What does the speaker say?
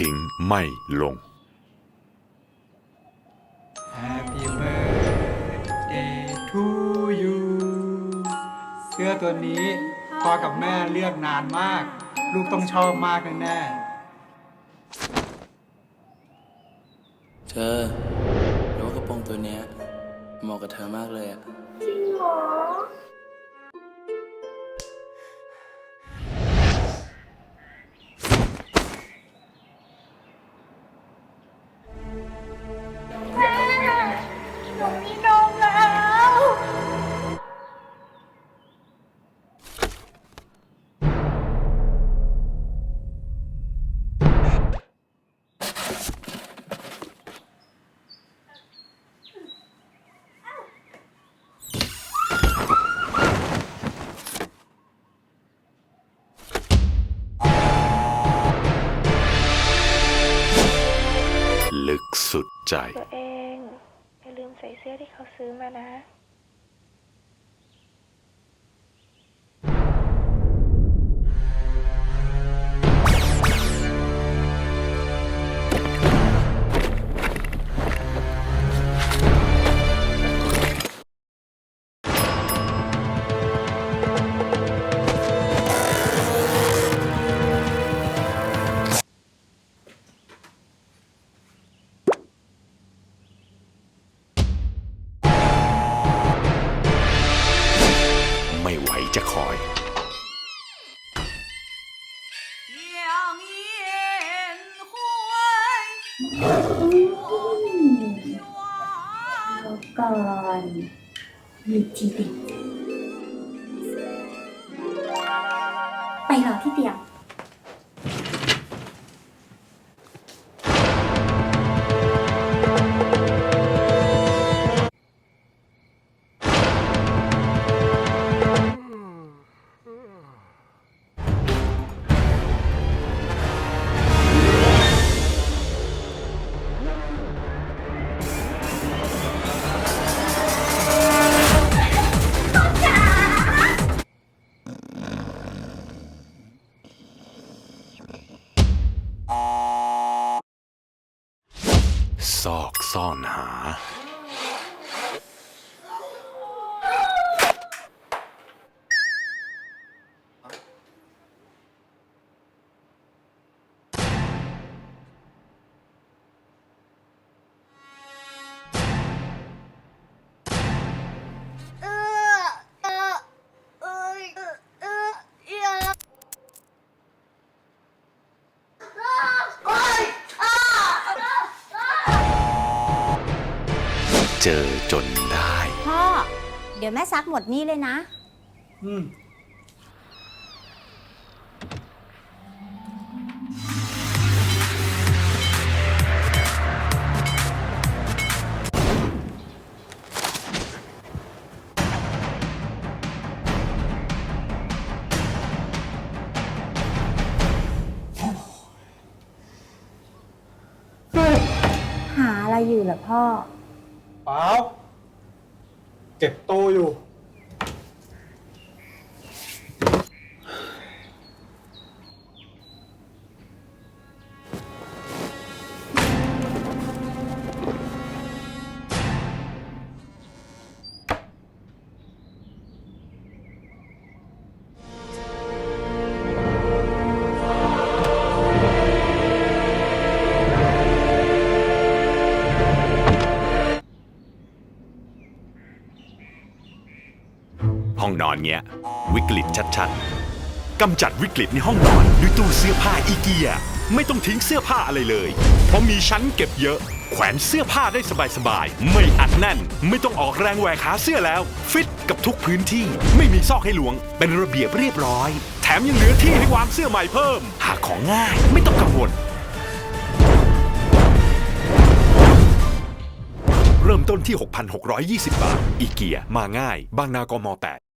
ทิ้งไม่ลง Happy birthday to you เสื้อตัวนี้พ่อกับแม่เลือกนานมาก ลูกต้องชอบมากแน่เธอรู้ว่ากระโปรงตัวเนี้ยเหมาะกับเธอมากเลยอะจริงเหรอ สุดใจ ตัวเองอย่าลืมใส่เสื้อที่เขาซื้อมานะ จะคอยแล้วก่อนมีทีเด็ด ซอกซ่อนหา เจอจนได้ พ่อ เดี๋ยวแม่ซักหมดนี่เลยนะๆอืมหาอะไรอยู่เหรอพ่อ เปล่าเก็บโตอยู่ ห้องนอนเนี้ย วิกฤตชัดๆกำจัดวิกฤตในห้องนอนด้วยตู้เสื้อผ้าอีเกีย ไม่ต้องทิ้งเสื้อผ้าอะไรเลย เพราะมีชั้นเก็บเยอะ แขวนเสื้อผ้าได้สบายๆ ไม่อัดแน่น ไม่ต้องออกแรงแหวกหาเสื้อแล้ว ฟิตกับทุกพื้นที่ ไม่มีซอกให้หลวง เป็นระเบียบเรียบร้อย แถมยังเหลือที่ให้วางเสื้อใหม่เพิ่ม หาของง่าย ไม่ต้องกังวลเริ่มต้นที่ 6,620 บาท อีเกีย มาง่าย บางนากม 8